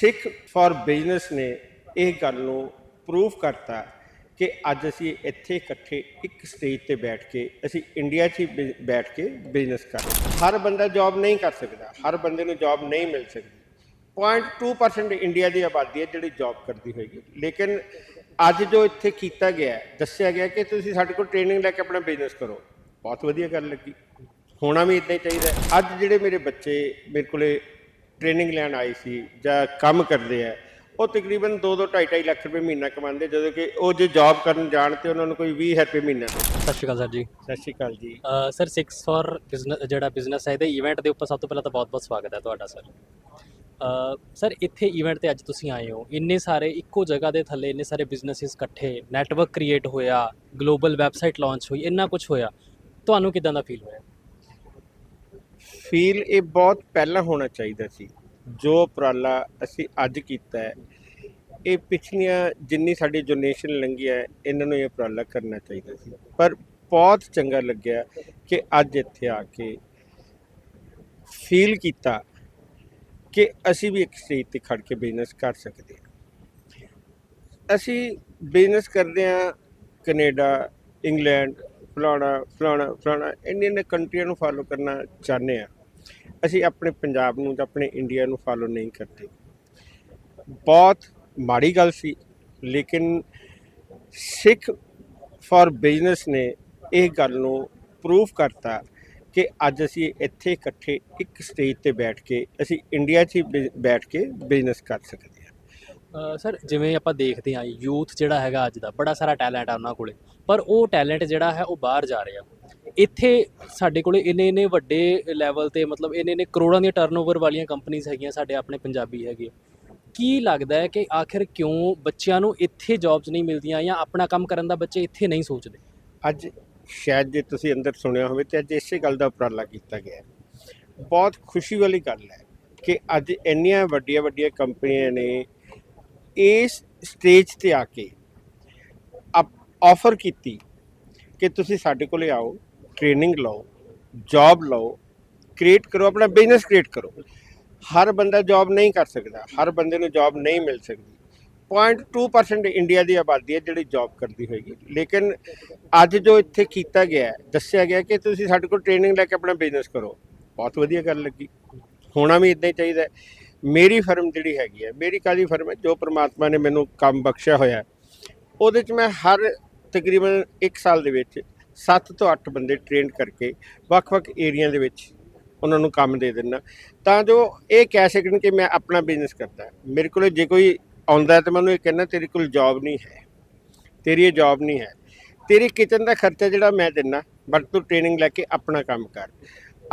Sikh for business ਨੇ ਇਹ ਗੱਲ ਨੂੰ ਪ੍ਰੂਫ ਕਰਤਾ ਕਿ ਅੱਜ ਅਸੀਂ ਇੱਥੇ ਇਕੱਠੇ ਇੱਕ ਸਟੇਜ ਤੇ ਬੈਠ ਕੇ, ਅਸੀਂ ਇੰਡੀਆ 'ਚ ਹੀ ਬਿ- ਬੈਠ ਕੇ ਬਿਜ਼ਨਸ ਕਰ ਹਰ ਬੰਦਾ ਜੌਬ ਨਹੀਂ ਕਰ ਸਕਦਾ, ਹਰ ਬੰਦੇ ਨੂੰ ਜੌਬ ਨਹੀਂ ਮਿਲ ਸਕਦੀ। 0.2% ਇੰਡੀਆ ਦੀ ਆਬਾਦੀ ਹੈ ਜਿਹੜੀ ਜੌਬ ਕਰਦੀ ਹੋਏਗੀ। ਲੇਕਿਨ ਅੱਜ ਜੋ ਇੱਥੇ ਕੀਤਾ ਗਿਆ ਦੱਸਿਆ ਗਿਆ ਕਿ ਤੁਸੀਂ ਸਾਡੇ ਕੋਲ ਟ੍ਰੇਨਿੰਗ ਲੈ ਕੇ ਆਪਣਾ ਬਿਜ਼ਨਸ ਕਰੋ। ਬਹੁਤ ਵਧੀਆ ਗੱਲ ਲੱਗੀ। ਹੋਣਾ ਵੀ ਇਦਾਂ ਹੀ ਚਾਹੀਦਾ ਅੱਜ ਜਿਹੜੇ ਮੇਰੇ ਬੱਚੇ ਮੇਰੇ ਕੋਲੇ ਟ੍ਰੇਨਿੰਗ ਲੈਣ ਆਏ ਸੀ ਜਾਂ ਕੰਮ ਕਰਦੇ ਆ ਉਹ ਤਕਰੀਬਨ 2-2 2.5 ਲੱਖ ਰੁਪਏ ਮਹੀਨਾ ਕਮਾਉਂਦੇ ਜਦੋਂ ਕਿ ਉਹ ਜੇ ਜੌਬ ਕਰਨ ਜਾਣ ਤੇ ਉਹਨਾਂ ਨੂੰ ਕੋਈ 20000 ਰੁਪਏ ਮਹੀਨਾ। ਸਤਿ ਸ਼੍ਰੀ ਅਕਾਲ ਸਰ ਜੀ। ਸਤਿ ਸ਼੍ਰੀ ਅਕਾਲ ਜੀ। ਸਰ 6 ਫॉर ਬਿਜ਼ਨਸ ਜਿਹੜਾ ਬਿਜ਼ਨਸ ਹੈ ਇਹਦੇ ਇਵੈਂਟ ਦੇ ਉੱਪਰ ਸਭ ਤੋਂ ਪਹਿਲਾਂ ਤਾਂ ਬਹੁਤ-ਬਹੁਤ ਸਵਾਗਤ ਹੈ ਤੁਹਾਡਾ ਸਰ। ਸਰ ਇੱਥੇ ਇਵੈਂਟ ਤੇ ਅੱਜ ਤੁਸੀਂ ਆਏ ਹੋ। ਇੰਨੇ ਸਾਰੇ ਇੱਕੋ ਜਗ੍ਹਾ ਦੇ ਥੱਲੇ ਇੰਨੇ ਸਾਰੇ ਬਿਜ਼ਨੈਸਿਸ ਇਕੱਠੇ ਨੈਟਵਰਕ ਕ੍ਰੀਏਟ ਹੋਇਆ ਗਲੋਬਲ ਵੈਬਸਾਈਟ ਲਾਂਚ ਹੋਈ ਇੰਨਾ ਕੁਝ ਹੋਇਆ। ਤੁਹਾਨੂੰ ਕਿਦਾਂ ਦਾ ਫੀਲ ਹੋਇਆ? ਫੀਲ ਇਹ ਬਹੁਤ ਪਹਿਲਾਂ ਹੋਣਾ ਚਾਹੀਦਾ ਸੀ। ਜੋ ਉਪਰਾਲਾ ਅਸੀਂ ਅੱਜ ਕੀਤਾ ਹੈ, ਇਹ ਪਿਛਲੀਆਂ ਜਿੰਨੀ ਸਾਡੀ ਜਨਰੇਸ਼ਨ ਲੰਘੀ ਹੈ, ਇਹਨਾਂ ਨੂੰ ਇਹ ਉਪਰਾਲਾ ਕਰਨਾ ਚਾਹੀਦਾ ਸੀ। ਪਰ ਬਹੁਤ ਚੰਗਾ ਲੱਗਿਆ ਕਿ ਅੱਜ ਇੱਥੇ ਆ ਕੇ ਫੀਲ ਕੀਤਾ ਕਿ ਅਸੀਂ ਵੀ ਇੱਕ ਸਟੇਜ ਤੇ ਖੜ ਕੇ ਬਿਜ਼ਨਸ ਕਰ ਸਕਦੇ ਹਾਂ। ਅਸੀਂ ਬਿਜ਼ਨਸ ਕਰਦੇ ਹਾਂ ਕੈਨੇਡਾ, ਇੰਗਲੈਂਡ, ਫਲਾਣਾ ਫਲਾਣਾ ਫਲਾਣਾ ਇੰਡੀਅਨ ਨੇ ਕੰਟਰੀਆਂ ਨੂੰ ਫਾਲੋ ਕਰਨਾ ਚਾਹੁੰਦੇ ਆ ਅਸੀਂ ਆਪਣੇ ਪੰਜਾਬ ਨੂੰ ਜਾਂ ਆਪਣੇ ਇੰਡੀਆ ਨੂੰ ਫਾਲੋ ਨਹੀਂ ਕਰਦੇ। ਬਹੁਤ ਮਾੜੀ ਗੱਲ ਸੀ, ਲੇਕਿਨ ਸਿੱਖ ਫॉर ਬਿਜ਼ਨਸ ਨੇ ਇਹ ਗੱਲ ਨੂੰ ਪ੍ਰੂਫ ਕਰਤਾ ਕਿ ਅੱਜ ਅਸੀਂ ਇੱਥੇ ਇਕੱਠੇ ਇੱਕ ਸਟੇਜ ਤੇ ਬੈਠ ਕੇ ਅਸੀਂ ਇੰਡੀਆ 'ਚ ਹੀ ਬਿ- ਬੈਠ ਕੇ ਬਿਜ਼ਨਸ ਕਰ ਸਕਦੇ ਹਾਂ। ਸਰ, ਜਿਵੇਂ ਆਪਾਂ ਦੇਖਦੇ ਹਾਂ ਯੂਥ ਜਿਹੜਾ ਹੈਗਾ ਅੱਜ ਦਾ, ਬੜਾ ਸਾਰਾ ਟੈਲੈਂਟ ਆ ਉਹਨਾਂ ਕੋਲੇ। ਪਰ ਉਹ ਟੈਲੈਂਟ ਜਿਹੜਾ ਹੈ ਉਹ ਬਾਹਰ ਜਾ ਰਿਹਾ। ਇੱਥੇ ਸਾਡੇ ਕੋਲੇ ਇੰਨੇ ਇੰਨੇ ਵੱਡੇ ਲੈਵਲ ਤੇ ਮਤਲਬ ਇੰਨੇ ਇੰਨੇ ਕਰੋੜਾਂ ਦੀਆਂ ਟਰਨਓਵਰ ਵਾਲੀਆਂ ਕੰਪਨੀਆਂ ਹੈਗੀਆਂ ਸਾਡੇ ਆਪਣੇ ਪੰਜਾਬੀ ਹੈਗੇ। ਕੀ ਲੱਗਦਾ ਹੈ ਕਿ ਆਖਿਰ ਕਿਉਂ ਬੱਚਿਆਂ ਨੂੰ ਇੱਥੇ ਜੌਬਸ ਨਹੀਂ ਮਿਲਦੀਆਂ ਜਾਂ ਆਪਣਾ ਕੰਮ ਕਰਨ ਦਾ ਬੱਚੇ ਇੱਥੇ ਨਹੀਂ ਸੋਚਦੇ? ਅੱਜ ਸ਼ਾਇਦ ਜੇ ਤੁਸੀਂ ਅੰਦਰ ਸੁਣਿਆ ਹੋਵੇ ਤੇ ਅੱਜ ਇਸੇ ਗੱਲ ਦਾ ਉਪਰਾਲਾ ਕੀਤਾ ਗਿਆ ਬਹੁਤ ਖੁਸ਼ੀ ਵਾਲੀ ਗੱਲ ਹੈ ਕਿ ਅੱਜ ਇੰਨੀਆਂ ਵੱਡੀਆਂ ਵੱਡੀਆਂ ਕੰਪਨੀਆਂ ਨੇ ਇਸ ਸਟੇਜ ਤੇ ਆ ਕੇ ਆਫਰ ਕੀਤੀ ਕਿ ਤੁਸੀਂ ਸਾਡੇ ਕੋਲੇ ਆਓ ਟ੍ਰੇਨਿੰਗ ਲਓ ਜੌਬ ਲਓ ਕ੍ਰੀਏਟ ਕਰੋ, ਆਪਣਾ ਬਿਜ਼ਨਸ ਕ੍ਰੀਏਟ ਕਰੋ। ਹਰ ਬੰਦਾ ਜੌਬ ਨਹੀਂ ਕਰ ਸਕਦਾ, ਹਰ ਬੰਦੇ ਨੂੰ ਜੌਬ ਨਹੀਂ ਮਿਲ ਸਕਦੀ। 0.2% ਇੰਡੀਆ ਦੀ ਆਬਾਦੀ ਹੈ ਜਿਹੜੀ ਜੌਬ ਕਰਦੀ ਹੋਏਗੀ। ਲੇਕਿਨ ਅੱਜ ਜੋ ਇੱਥੇ ਕੀਤਾ ਗਿਆ ਦੱਸਿਆ ਗਿਆ ਕਿ ਤੁਸੀਂ ਸਾਡੇ ਕੋਲ ਟ੍ਰੇਨਿੰਗ ਲੈ ਕੇ ਆਪਣਾ ਬਿਜ਼ਨਸ ਕਰੋ। ਬਹੁਤ ਵਧੀਆ ਗੱਲ ਲੱਗੀ। ਹੋਣਾ ਵੀ ਇਦਾਂ ਹੀ ਚਾਹੀਦਾ ਮੇਰੀ ਫਰਮ ਜਿਹੜੀ ਹੈਗੀ ਹੈ, ਮੇਰੀ ਕਾਹਦੀ ਫਰਮ ਹੈ, ਜੋ ਪ੍ਰਮਾਤਮਾ ਨੇ ਮੈਨੂੰ ਕੰਮ ਬਖਸ਼ਿਆ ਹੋਇਆ ਉਹਦੇ 'ਚ ਮੈਂ ਹਰ ਤਕਰੀਬਨ 1 ਸਾਲ ਦੇ ਵਿੱਚ 7 ਤੋਂ 8 ਬੰਦੇ ਟ੍ਰੇਨ ਕਰਕੇ ਵੱਖ-ਵੱਖ ਏਰੀਆ ਦੇ ਵਿੱਚ ਉਹਨਾਂ ਨੂੰ ਕੰਮ ਦੇ ਦਿੰਦਾ। ਤਾਂ ਜੋ ਇਹ ਕਹਿ ਸਕਣ ਕਿ ਮੈਂ ਆਪਣਾ ਬਿਜ਼ਨਸ ਕਰਦਾ ਮੇਰੇ ਕੋਲ ਜੇ ਕੋਈ ਆਉਂਦਾ ਹੈ ਤਾਂ ਮੈਨੂੰ ਇਹ ਕਹਿੰਦਾ, ਤੇਰੇ ਕੋਲ ਜੌਬ ਨਹੀਂ ਹੈ। ਤੇਰੀ ਇਹ ਜੌਬ ਨਹੀਂ ਹੈ। ਤੇਰੀ ਕਿਚਨ ਦਾ ਖਰਚਾ ਜਿਹੜਾ ਮੈਂ ਦਿੰਦਾ ਬਟ ਤੂੰ ਟ੍ਰੇਨਿੰਗ ਲੈ ਕੇ ਆਪਣਾ ਕੰਮ ਕਰ।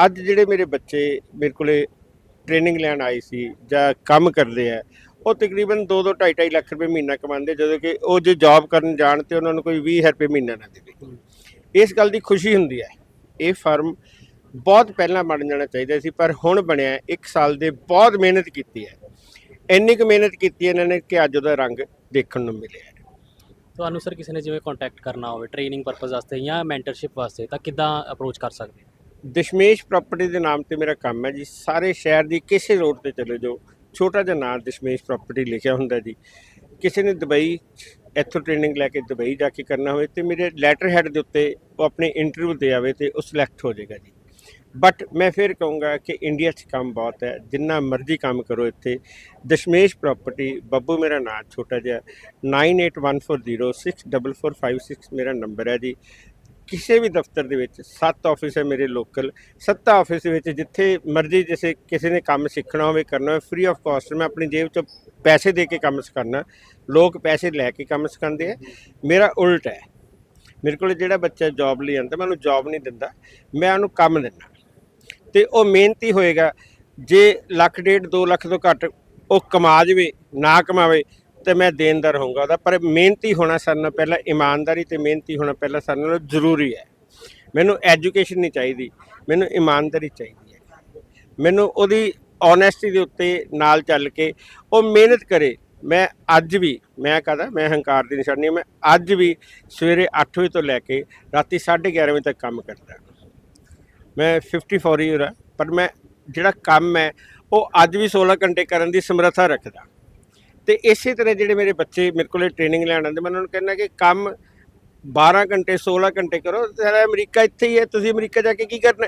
ਅੱਜ ਜਿਹੜੇ ਮੇਰੇ ਬੱਚੇ ਮੇਰੇ ਕੋਲੇ ਟ੍ਰੇਨਿੰਗ ਲੈਣ ਆਏ ਸੀ ਜਾਂ ਕੰਮ ਕਰਦੇ ਆ, ਉਹ ਤਕਰੀਬਨ 2-2 2.5 ਲੱਖ ਰੁਪਏ ਮਹੀਨਾ ਕਮਾਉਂਦੇ ਜਦੋਂ ਕਿ ਉਹ ਜੇ ਜੌਬ ਕਰਨ ਜਾਣ ਤੇ ਉਹਨਾਂ ਨੂੰ ਕੋਈ 20000 ਰੁਪਏ ਮਹੀਨਾ ਨਾ ਦੇਵੇ। ਇਸ ਗੱਲ ਦੀ ਖੁਸ਼ੀ ਹੁੰਦੀ ਹੈ। ਇਹ ਫਰਮ ਬਹੁਤ ਪਹਿਲਾਂ ਬਣ ਜਾਣਾ ਚਾਹੀਦਾ ਸੀ ਪਰ ਹੁਣ ਬਣਿਆ 1 ਸਾਲ ਦੇ ਬਹੁਤ ਮਿਹਨਤ ਕੀਤੀ ਹੈ। ਇੰਨੀ ਕੁ ਮਿਹਨਤ ਕੀਤੀ ਇਹਨਾਂ ਨੇ ਕਿ ਅੱਜ ਉਹਦਾ ਰੰਗ ਦੇਖਣ ਨੂੰ ਮਿਲਿਆ। ਤੁਹਾਨੂੰ ਸਰ ਕਿਸੇ ਨੇ ਜਿਵੇਂ ਕੰਟੈਕਟ ਕਰਨਾ ਹੋਵੇ ਟ੍ਰੇਨਿੰਗ ਪਰਪਸ ਵਾਸਤੇ ਜਾਂ ਮੈਂਟਰਸ਼ਿਪ ਵਾਸਤੇ ਤਾਂ ਕਿੱਦਾਂ ਅਪਰੋਚ ਕਰ ਸਕਦੇ? ਦਸ਼ਮੇਸ਼ ਪ੍ਰਾਪਰਟੀ ਦੇ ਨਾਮ ਤੇ ਮੇਰਾ ਕੰਮ ਹੈ ਜੀ। ਸਾਰੇ ਸ਼ਹਿਰ ਦੀ ਕਿਸੇ ਰੋਡ ਤੇ ਚਲੇ ਜਾਓ। ਛੋਟਾ ਜਿਹਾ ਨਾਮ ਦਸ਼ਮੇਸ਼ ਪ੍ਰਾਪਰਟੀ ਲਿਖਿਆ ਹੁੰਦਾ ਜੀ। ਕਿਸੇ ਨੇ ਦੁਬਈ ਇੱਥੋਂ ਟ੍ਰੇਨਿੰਗ ਲੈ ਕੇ ਦੁਬਈ ਜਾ ਕੇ ਕਰਨਾ ਹੋਵੇ ਤੇ ਮੇਰੇ ਲੈਟਰ ਹੈਡ ਦੇ ਉੱਤੇ ਉਹ ਆਪਣੇ ਇੰਟਰਵਿਊ ਦੇ ਆਵੇ ਤੇ ਉਹ ਸਿਲੈਕਟ ਹੋ ਜਾਏਗਾ ਜੀ। ਬਟ ਮੈਂ ਫਿਰ ਕਹੂੰਗਾ ਕਿ ਇੰਡੀਆ 'ਚ ਕੰਮ ਬਹੁਤ ਹੈ, ਜਿੰਨਾ ਮਰਜ਼ੀ ਕੰਮ ਕਰੋ ਇੱਥੇ। ਦਸ਼ਮੇਸ਼ ਪ੍ਰਾਪਰਟੀ ਬੱਬੂ ਮੇਰਾ ਨਾਮ ਛੋਟਾ ਜਿਹਾ 9814064456 ਮੇਰਾ ਨੰਬਰ ਹੈ ਜੀ। ਕਿਸੇ ਵੀ ਦਫ਼ਤਰ ਦੇ ਵਿੱਚ, ਸੱਤ ਆਫਿਸ ਹੈ ਮੇਰੇ ਲੋਕਲ ਸੱਤਾ ਆਫਿਸ ਵਿੱਚ ਜਿੱਥੇ ਮਰਜ਼ੀ ਜਿਸੇ ਕਿਸੇ ਨੇ ਕੰਮ ਸਿੱਖਣਾ ਹੋਵੇ, ਕਰਨਾ ਹੋਵੇ ਫ੍ਰੀ ਆਫ ਕਾਸਟ ਮੈਂ ਆਪਣੀ ਜੇਬ ਚੋਂ ਪੈਸੇ ਦੇ ਕੇ ਕੰਮ ਸਿਖਾਉਣਾ ਲੋਕ ਪੈਸੇ ਲੈ ਕੇ ਕੰਮ ਸਿਖਾਉਂਦੇ ਆ। ਮੇਰਾ ਉਲਟ ਹੈ। ਮੇਰੇ ਕੋਲ ਜਿਹੜਾ ਬੱਚਾ ਜੌਬ ਲਈ ਆਉਂਦਾ, ਮੈਂ ਉਹਨੂੰ ਜੌਬ ਨਹੀਂ ਦਿੰਦਾ, ਮੈਂ ਉਹਨੂੰ ਕੰਮ ਦਿੰਦਾ। ਤੇ ਉਹ ਮਿਹਨਤੀ ਹੋਏਗਾ। ਜੇ ਲੱਖ ਡੇਢ 2 ਲੱਖ ਤੋਂ ਘੱਟ ਉਹ ਕਮਾ ਜਵੇ, ਨਾ ਕਮਾਵੇ ਤੇ ਮੈਂ ਦੇਣਦਾਰ ਹੋਊਂਗਾ ਉਹਦਾ ਪਰ ਮਿਹਨਤੀ ਹੋਣਾ ਸਾਡੇ ਨਾਲ ਪਹਿਲਾਂ ਇਮਾਨਦਾਰੀ ਤੇ ਮਿਹਨਤੀ ਹੋਣਾ ਪਹਿਲਾਂ ਸਾਡੇ ਨਾਲ ਜ਼ਰੂਰੀ ਹੈ। ਮੈਨੂੰ ਐਜੂਕੇਸ਼ਨ ਨਹੀਂ ਚਾਹੀਦੀ ਮੈਨੂੰ ਇਮਾਨਦਾਰੀ ਚਾਹੀਦੀ ਹੈ। ਮੈਨੂੰ ਉਹਦੀ ਓਨੈਸਟੀ ਦੇ ਉੱਤੇ ਨਾਲ ਚੱਲ ਕੇ ਉਹ ਮਿਹਨਤ ਕਰੇ। ਮੈਂ ਅੱਜ ਵੀ ਮੈਂ ਕਹਦਾ ਮੈਂ ਹੰਕਾਰ ਦੀ ਨਿਸ਼ਾਨੀ ਹਾਂ, ਮੈਂ ਅੱਜ ਵੀ ਸਵੇਰੇ 8 ਵਜੇ ਤੋਂ ਲੈ ਕੇ ਰਾਤੀ 11:30 ਵਜੇ ਤੱਕ ਕੰਮ ਕਰਦਾ। ਮੈਂ 54 ਈਅਰ ਆ ਪਰ ਮੈਂ ਜਿਹੜਾ ਕੰਮ ਹੈ ਉਹ ਅੱਜ ਵੀ 16 ਘੰਟੇ ਕਰਨ ਦੀ ਸਮਰੱਥਾ ਰੱਖਦਾ। ਤੇ ਇਸੇ ਤਰ੍ਹਾਂ ਜਿਹੜੇ ਮੇਰੇ ਬੱਚੇ ਮੇਰੇ ਕੋਲੇ ਟ੍ਰੇਨਿੰਗ ਲੈਣ ਆਉਂਦੇ ਮੈਂ ਉਹਨਾਂ ਨੂੰ ਕਹਿੰਦਾ ਕਿ ਕੰਮ 12 ਘੰਟੇ 16 ਘੰਟੇ ਕਰੋ ਸਾਰਾ ਅਮਰੀਕਾ ਇੱਥੇ ਹੀ ਹੈ ਤੁਸੀਂ ਅਮਰੀਕਾ ਜਾ ਕੇ ਕੀ ਕਰਨਾ?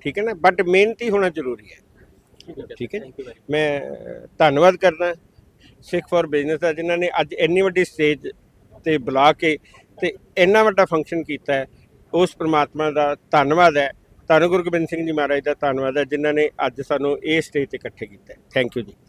ਠੀਕ ਹੈ ਨਾ? ਬਟ ਮਿਹਨਤੀ ਹੋਣਾ ਜ਼ਰੂਰੀ ਹੈ। ਠੀਕ ਹੈ ਜੀ। ਮੈਂ ਧੰਨਵਾਦ ਕਰਦਾ ਸਿੱਖ ਫॉर ਬਿਜ਼ਨਸ ਦਾ ਜਿਨ੍ਹਾਂ ਨੇ ਅੱਜ ਇੰਨੀ ਵੱਡੀ ਸਟੇਜ ਤੇ ਬੁਲਾ ਕੇ ਤੇ ਇੰਨਾ ਵੱਡਾ ਫੰਕਸ਼ਨ ਕੀਤਾ ਹੈ। ਉਸ ਪ੍ਰਮਾਤਮਾ ਦਾ ਧੰਨਵਾਦ ਹੈ। ਧੰਨ ਗੁਰੂ ਗੋਬਿੰਦ ਸਿੰਘ ਜੀ ਮਹਾਰਾਜ ਦਾ ਧੰਨਵਾਦ ਹੈ ਜਿਨ੍ਹਾਂ ਨੇ ਅੱਜ ਸਾਨੂੰ ਇਹ ਸਟੇਜ ਤੇ ਇਕੱਠੇ ਕੀਤਾ ਥੈਂਕ ਯੂ ਜੀ।